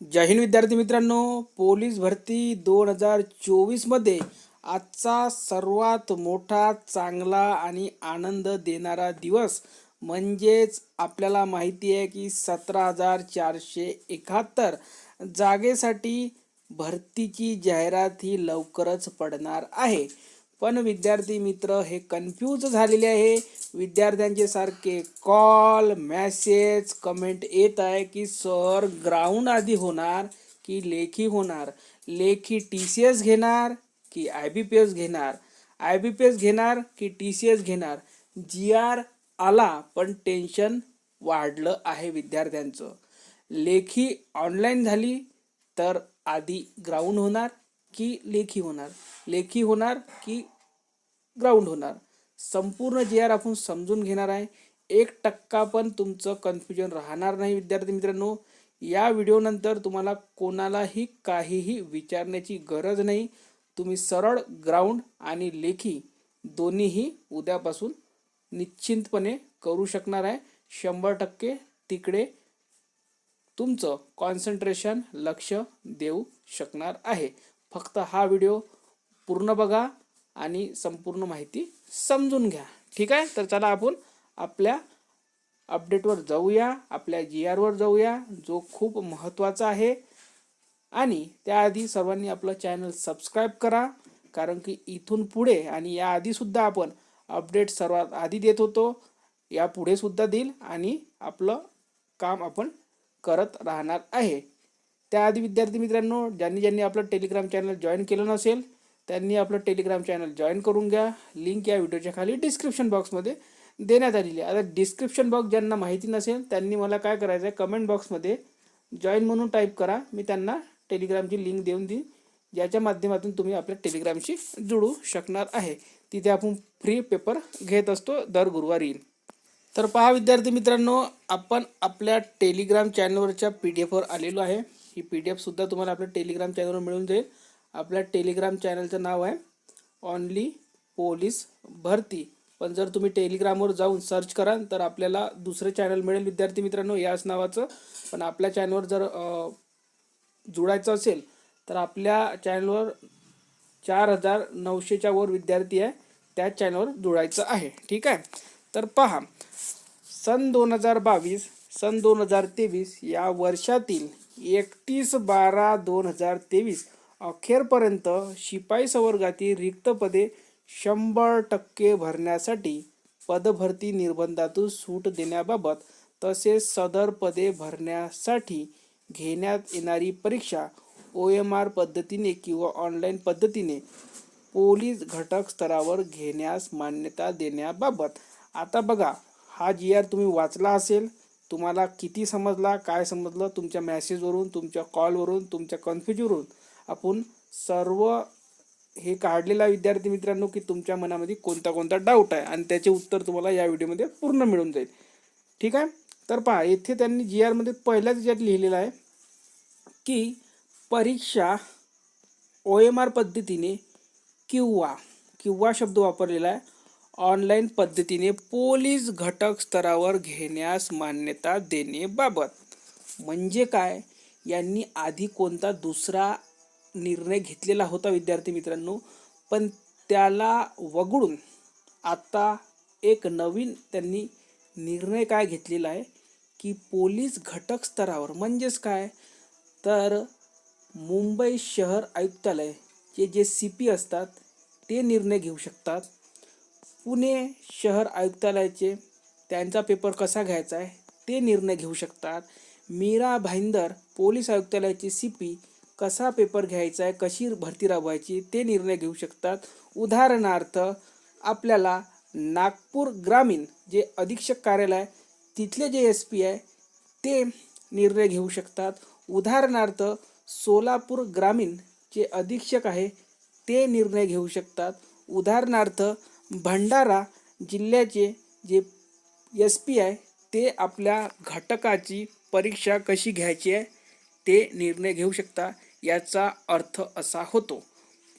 जय हिंद विद्यार्थी मित्रांनो. पोलीस भरती दोन हजार चोवीसमध्ये आजचा सर्वात मोठा चांगला आणि आनंद देणारा दिवस म्हणजेच आपल्याला माहिती आहे की सतरा हजार चारशे एकाहत्तर जागेसाठी भरतीची जाहिरात ही लवकरच पडणार आहे. पण विद्यार्थी मित्र हे कन्फ्यूज झालेले आहे. विद्यार्थ्यांचे सारखे कॉल मॅसेज कमेंट येत आहे की सर ग्राउंड आधी होणार की लेखी होणार? लेखी टी सी एस घेणार की आय बी पी एस घेणार? आय बी पी एस घेणार की टी सी एस घेणार? जी आर आला पण टेन्शन वाढलं आहे विद्यार्थ्यांचं. लेखी ऑनलाईन झाली तर आधी ग्राउंड होणार की लेखी होणार. लेखी होणार की ग्राउंड होणार. संपूर्ण जे आर आपण समजून घेणार आहे. एक टक्का पण तुमचं कन्फ्युजन राहणार नाही विद्यार्थी मित्रांनो. या व्हिडिओनंतर तुम्हाला कोणालाही काहीही विचारण्याची गरज नाही. तुम्ही सरळ ग्राउंड आणि लेखी दोन्हीही उद्यापासून निश्चिंतपणे करू शकणार आहे. शंभर टक्के तिकडे तुमचं कॉन्सन्ट्रेशन लक्ष देऊ शकणार आहे. फक्त हा व्हिडिओ पूर्ण बघा आणि संपूर्ण माहिती समजून घ्या. ठीक आहे? तर चला आपण आपल्या अपडेटवर जाऊया. आपल्या जी आरवर जाऊया जो खूप महत्त्वाचा आहे. आणि त्याआधी सर्वांनी आपलं चॅनल सबस्क्राईब करा कारण की इथून पुढे आणि याआधीसुद्धा आपण अपडेट सर्वात आधी देत होतो. यापुढेसुद्धा देईल आणि आपलं काम आपण करत राहणार आहे. त्याआधी विद्यार्थी मित्रांनो ज्यांनी ज्यांनी आपलं टेलिग्राम चॅनल जॉईन केलं नसेल त्यांनी आपलं टेलिग्राम चॅनल जॉईन करून घ्या. लिंक या व्हिडिओच्या खाली डिस्क्रिप्शन बॉक्समध्ये देण्यात आलेली आहे. आता डिस्क्रिप्शन बॉक्स ज्यांना माहिती नसेल त्यांनी मला काय करायचं आहे कमेंट बॉक्समध्ये जॉईन म्हणून टाईप करा. मी त्यांना टेलिग्रामची लिंक देऊन देईन ज्याच्या माध्यमातून तुम्ही आपल्या टेलिग्रामशी जुळू शकणार आहे. तिथे आपण फ्री पेपर घेत असतो दर गुरुवारी. तर पहा विद्यार्थी मित्रांनो आपण आपल्या टेलिग्राम चॅनलवरच्या पी डी एफवर आलेलो आहे. ही पी डी एफसुद्धा तुम्हाला आपल्या टेलिग्राम चॅनलवर मिळून जाईल. आपल्या टेलिग्राम चॅनलचं नाव आहे ऑनली पोलीस भरती पण जर तुम्ही टेलिग्रामवर जाऊन सर्च कराल तर आपल्याला दुसरं चॅनल मिळेल विद्यार्थी मित्रांनो याच नावाचं. पण आपल्या चॅनलवर जर जुळायचं असेल तर आपल्या चॅनलवर चार हजार नऊशेच्या वर विद्यार्थी आहे त्या चॅनलवर जुळायचं आहे. ठीक आहे? तर पहा. सन दोन हजार बावीस सन दोन हजार तेवीस या वर्षातील एकतीस बारा दोन हजार तेवीस. अखेरपर्यंत शिपाई संवर्गातील रिक्त पदे शंभर टक्के भरण्यासाठी पदभरती निर्बंधातून सूट देण्याबाबत तसेच सदर पदे भरण्यासाठी घेण्यात येणारी परीक्षा ओ एम आर पद्धतीने किंवा ऑनलाईन पद्धतीने पोलीस घटक स्तरावर घेण्यास मान्यता देण्याबाबत. आता बघा हा जी आर तुम्ही वाचला असेल तुम्हाला किती समजला काय समजलं तुमच्या मॅसेजवरून तुमच्या कॉलवरून तुमच्या कन्फ्युजवरून आपण सर्व हे काढलेला विद्यार्थी मित्रांनो की तुमच्या मनामध्ये कोणता कोणता डाऊट आहे आणि त्याचे उत्तर तुम्हाला या व्हिडिओमध्ये पूर्ण मिळून जाईल. ठीक आहे? तर पहा येथे त्यांनी जी आरमध्ये पहिल्याच याच्यात लिहिलेलं आहे की परीक्षा ओ एम आर पद्धतीने किंवा किंवा शब्द वापरलेला आहे. ऑनलाईन पद्धतीने पोलीस घटक स्तरावर घेण्यास मान्यता देणेबाबत. म्हणजे काय? यांनी आधी कोणता दुसरा निर्णय घेतलेला होता विद्यार्थी मित्रांनो? पण त्याला वगळून आता एक नवीन त्यांनी निर्णय काय घेतलेला आहे? की पोलीस घटक स्तरावर. म्हणजेच काय? तर मुंबई शहर आयुक्तालय जे जे सी पी असतात ते निर्णय घेऊ शकतात. पुणे शहर आयुक्तालयाचे त्यांचा पेपर कसा घ्यायचा आहे ते निर्णय घेऊ शकतात. मीरा भाईंदर पोलीस आयुक्तालयाचे सी पी कसा पेपर घ्यायचा आहे कशी भरती राबवायची ते निर्णय घेऊ शकतात. उदाहरणार्थ आपल्याला नागपूर ग्रामीण जे अधीक्षक कार्यालय तिथले जे एस पी आहे ते निर्णय घेऊ शकतात. उदाहरणार्थ सोलापूर ग्रामीण जे अधीक्षक आहे ते निर्णय घेऊ शकतात. उदाहरणार्थ भंडारा जिल्ह्याचे जे एस पी आहे ते आपल्या घटकाची परीक्षा कशी घ्यायची आहे ते निर्णय घेऊ शकता याचा अर्थ असा होतो.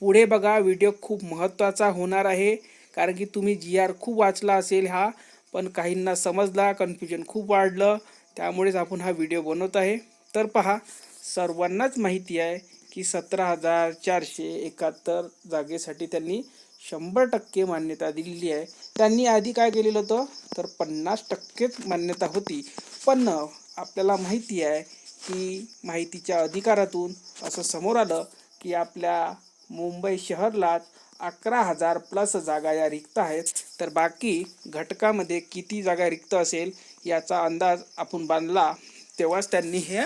पुढे बघा व्हिडिओ खूप महत्त्वाचा होणार आहे कारण की तुम्ही जी आर खूप वाचला असेल हा पण काहींना समजला कन्फ्युजन खूप वाढलं त्यामुळेच आपण हा व्हिडिओ बनवत आहे. तर पहा सर्वांनाच माहिती आहे की सतरा हजार चारशे एकाहत्तर जागेसाठी त्यांनी शंभर टक्के मान्यता दिलेली आहे. त्यांनी आधी काय केलेलं होतं? तर पन्नास टक्केच मान्यता होती. पण आपल्याला माहिती आहे की माहितीच्या अधिकारातून असं समोर आलं की आपल्या मुंबई शहरलाच अकरा हजार प्लस जागा या रिक्त आहेत. तर बाकी घटकामध्ये किती जागा रिक्त असेल याचा अंदाज आपण बांधला. तेव्हाच त्यांनी हे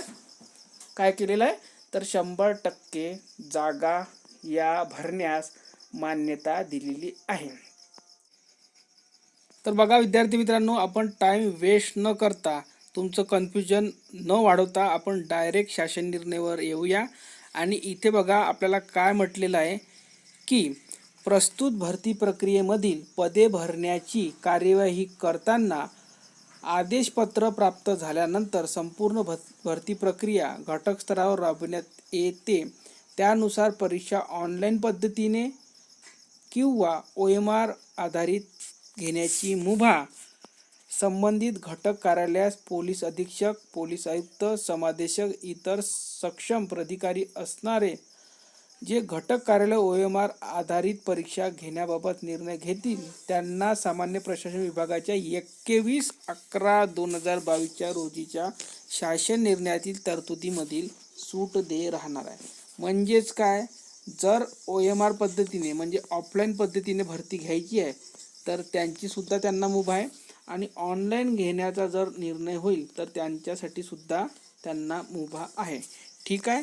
काय केलेलं आहे? तर शंभर टक्के जागा या भरण्यास मान्यता दिलेली आहे. तर बघा विद्यार्थी मित्रांनो आपण टाईम वेस्ट न करता तुमचं कन्फ्युजन न वाढवता आपण डायरेक्ट शासन निर्णयावर येऊया. आणि इथे बघा आपल्याला काय म्हटलेलं आहे की प्रस्तुत भरती प्रक्रियेमधील पदे भरण्याची कार्यवाही करताना आदेशपत्र प्राप्त झाल्यानंतर संपूर्ण भ भरती प्रक्रिया घटक स्तरावर राबविण्यात येते. त्यानुसार परीक्षा ऑनलाईन पद्धतीने किंवा ओ एम आर आधारित घेण्याची मुभा संबंधित घटक कार्यालयास पोलीस अधीक्षक पोलीस आयुक्त समादेशक इतर सक्षम प्राधिकारी असणारे जे घटक कार्यालय ओ एम आर आधारित परीक्षा घेण्याबाबत निर्णय घेतील त्यांना सामान्य प्रशासन विभागाच्या एकवीस अकरा दोन हजार बावीसच्या रोजीच्या शासन निर्णयातील तरतुदीमधील सूट दे राहणार आहे. म्हणजेच काय? जर ओ एम आर पद्धतीने म्हणजे ऑफलाईन पद्धतीने भरती घ्यायची आहे तर त्यांचीसुद्धा त्यांना मुभा आहे. आणि ऑनलाईन घेण्याचा जर निर्णय होईल तर त्यांच्यासाठी सुद्धा त्यांना मुभा आहे. ठीक आहे?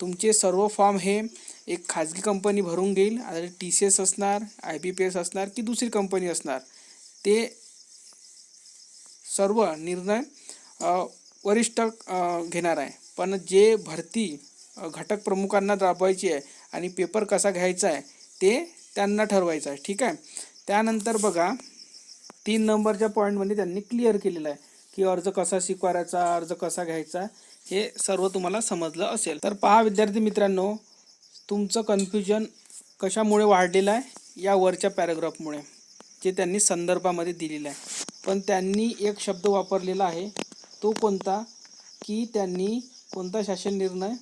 तुमचे सर्व फॉर्म हे एक खाजगी कंपनी भरून घेईल. आणि टी सी एस असणार आय बी पी एस असणार की दुसरी कंपनी असणार. ते सर्व निर्णय वरिष्ठ घेणार आहे. पण जे भरती घटक प्रमुखांना राबवायची आहे आणि पेपर कसा घ्यायचा आहे ते त्यांना ठरवायचं आहे. ठीक आहे? त्यानंतर बघा तीन नंबरच्या पॉईंटमध्ये त्यांनी क्लिअर केलेलं आहे की अर्ज कसा स्वीकारायचा अर्ज कसा घ्यायचा हे सर्व तुम्हाला समजलं असेल. तर पहा विद्यार्थी मित्रांनो तुमचं कन्फ्युजन कशामुळे वाढलेलं आहे? या वरच्या पॅराग्राफमुळे जे त्यांनी संदर्भामध्ये दिलेलं आहे. पण त्यांनी एक शब्द वापरलेला आहे तो कोणता? की त्यांनी कोणता शासन निर्णय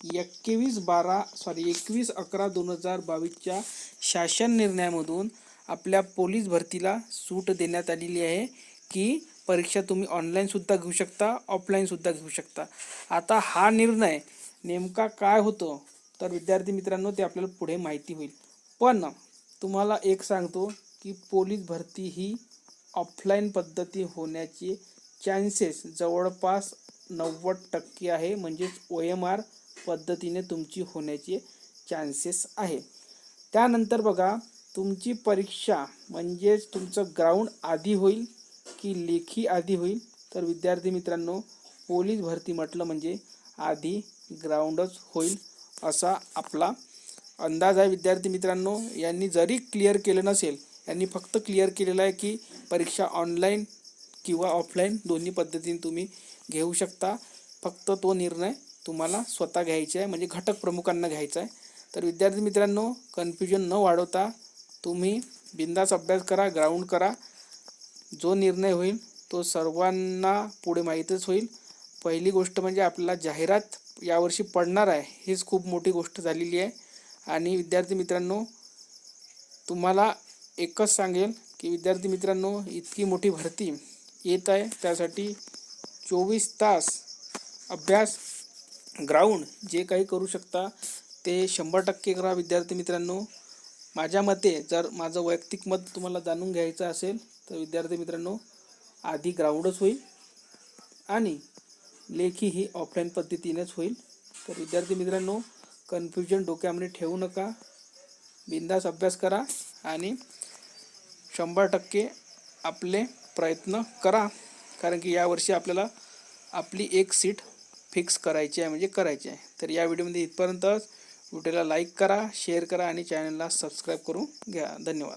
एकवीस बारा सॉरी एकवीस अकरा दोन हजार बावीसच्या शासन निर्णयामधून आपल्या पोलीस भरतीला सूट देण्यात आलेली आहे की परीक्षा तुम्ही ऑनलाईनसुद्धा घेऊ शकता ऑफलाईनसुद्धा घेऊ शकता. आता हा निर्णय नेमका काय होतो? तर विद्यार्थी मित्रांनो ते आपल्याला पुढे माहिती होईल. पण तुम्हाला एक सांगतो की पोलीस भरती ही ऑफलाईन पद्धती होण्याचे चान्सेस जवळपास नव्वद टक्के आहे म्हणजेच ओ एम आर पद्धतीने तुमची होण्याचे चान्सेस आहे. त्यानंतर बघा तुमची परीक्षा म्हणजेच तुमचं ग्राउंड आधी होईल की लेखी आधी होईल? तर विद्यार्थी मित्रांनो पोलीस भरती म्हटलं म्हणजे आधी ग्राउंडच होईल असा आपला अंदाज आहे. विद्यार्थी मित्रांनो यांनी जरी क्लिअर केलं नसेल यांनी फक्त क्लिअर केलेलं आहे की परीक्षा ऑनलाईन किंवा ऑफलाईन दोन्ही पद्धतीने तुम्ही घेऊ शकता. फक्त तो निर्णय तुम्हाला स्वतः घ्यायचे आहे म्हणजे घटक प्रमुखांना घ्यायचं आहे. तर विद्यार्थी मित्रांनो कन्फ्युजन न वाढवता तुम्ही बिंदास अभ्यास करा ग्राउंड करा. जो निर्णय होईल तो सर्वांना पुढे माहीतच होईल. पहिली गोष्ट म्हणजे आपल्याला जाहिरात यावर्षी पडणार आहे हीच खूप मोठी गोष्ट झालेली आहे. आणि विद्यार्थी मित्रांनो तुम्हाला एकच सांगेल की विद्यार्थी मित्रांनो इतकी मोठी भरती येत आहे त्यासाठी चोवीस तास अभ्यास ग्राउंड जे काही करू शकता ते शंभर टक्के करा विद्यार्थी मित्रांनो. माझ्या मते जर माझं वैयक्तिक मत तुम्हाला जाणून घ्यायचं असेल तर विद्यार्थी मित्रांनो आधी ग्राउंडच होईल आणि लेखी ही ऑफलाईन पद्धतीनेच होईल. तर विद्यार्थी मित्रांनो कन्फ्युजन डोक्यामध्ये ठेवू नका. बिंदास अभ्यास करा आणि शंभर टक्के आपले प्रयत्न करा. कारण की यावर्षी आपल्याला आपली एक सीट फिक्स करायची आहे म्हणजे करायची आहे. तर या व्हिडिओमध्ये इथपर्यंतच. व्हिडिओला लाईक करा शेअर करा आणि चॅनलला सबस्क्राईब करून घ्या. धन्यवाद.